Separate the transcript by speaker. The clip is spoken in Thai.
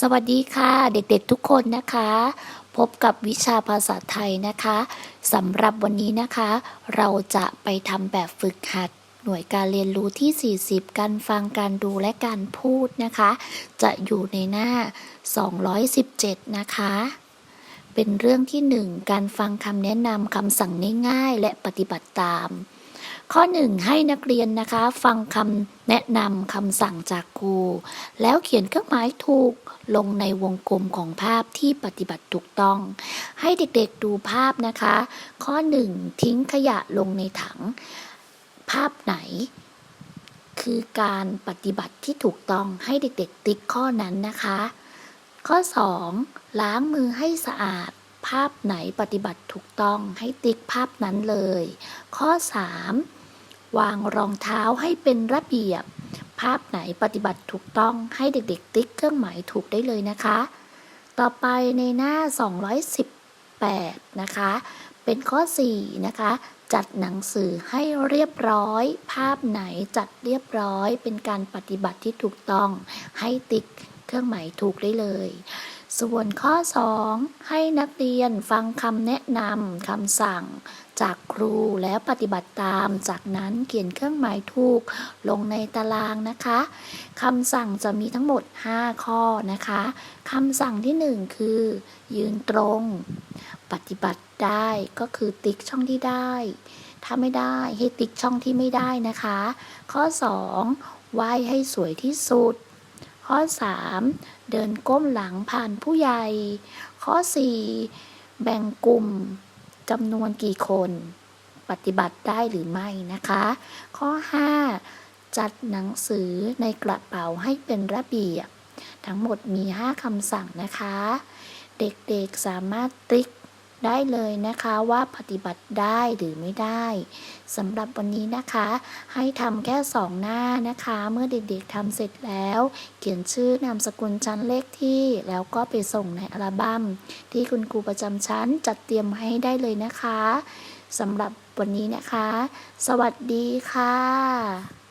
Speaker 1: สวัสดีค่ะเด็กๆทุกคนนะคะ พบกับวิชาภาษาไทยนะคะสำหรับวันนี้นะคะ เราจะไปทำแบบฝึกหัด หน่วยการเรียนรู้ที่ 40 การฟังการดูและการพูดนะคะ จะอยู่ในหน้า 217 นะคะ เป็นเรื่องที่ 1 การฟังคำแนะนำคำสั่งง่ายๆ และปฏิบัติตาม ข้อ 1 ให้นักเรียนนะคะ ฟังคำแนะนำคำสั่งจากครู แล้วเขียนเครื่องหมายถูกลงในวงกลมของภาพที่ปฏิบัติถูกต้อง ให้เด็กๆดูภาพนะคะ ข้อ 1 ทิ้งขยะลงในถัง ภาพไหน คือการปฏิบัติที่ถูกต้องให้เด็กๆ ติ๊กข้อนั้นนะคะ ข้อ 2 ล้างมือให้สะอาด ภาพไหนปฏิบัติถูกต้องให้ติ๊กภาพนั้นเลย ข้อ 3 วางรองเท้าให้เป็นระเบียบ ภาพไหนปฏิบัติถูกต้องให้เด็กๆ ติ๊กเครื่องหมายถูกได้เลยนะคะ ต่อไปในหน้า 218 นะคะ เป็นข้อ 4 นะคะ จัดหนังสือให้เรียบร้อย ภาพไหนจัดเรียบร้อย เป็นการปฏิบัติที่ถูกต้องให้ติ๊กเครื่องหมายถูกได้เลย ส่วนข้อ 2 ให้นักเรียนฟังคำแนะนำคำสั่งจากครูแล้วปฏิบัติตาม จากนั้นเขียนเครื่องหมายถูกลงในตารางนะคะคำสั่งจะมีทั้งหมด 5 ข้อนะคะคำสั่งที่ 1 คือ ยืนตรง ปฏิบัติได้ก็คือติ๊กช่องที่ได้ ถ้าไม่ได้ให้ติ๊กช่องที่ไม่ได้นะคะ ข้อ 2 ไหว้ให้สวยที่สุด ข้อ 3 เดินก้มหลังผ่านผู้ใหญ่ ข้อ 4 แบ่งกลุ่มจำนวนกี่คน ปฏิบัติได้หรือไม่นะคะ ข้อ 5 จัดหนังสือในกระเป๋าให้เป็นระเบียบ ทั้งหมดมี 5คำสั่งนะคะ เด็กๆสามารถติ๊ก ได้เลยนะคะว่าปฏิบัติได้หรือไม่ได้สำหรับวันนี้นะคะ ให้ทำแค่สองหน้านะคะ เมื่อเด็กๆทำเสร็จแล้ว เขียนชื่อนามสกุลชั้นเลขที่ แล้วก็ไปส่งในอัลบั้มที่คุณครูประจำชั้นจัดเตรียมให้ได้เลยนะคะสำหรับวันนี้นะคะ สวัสดีค่ะ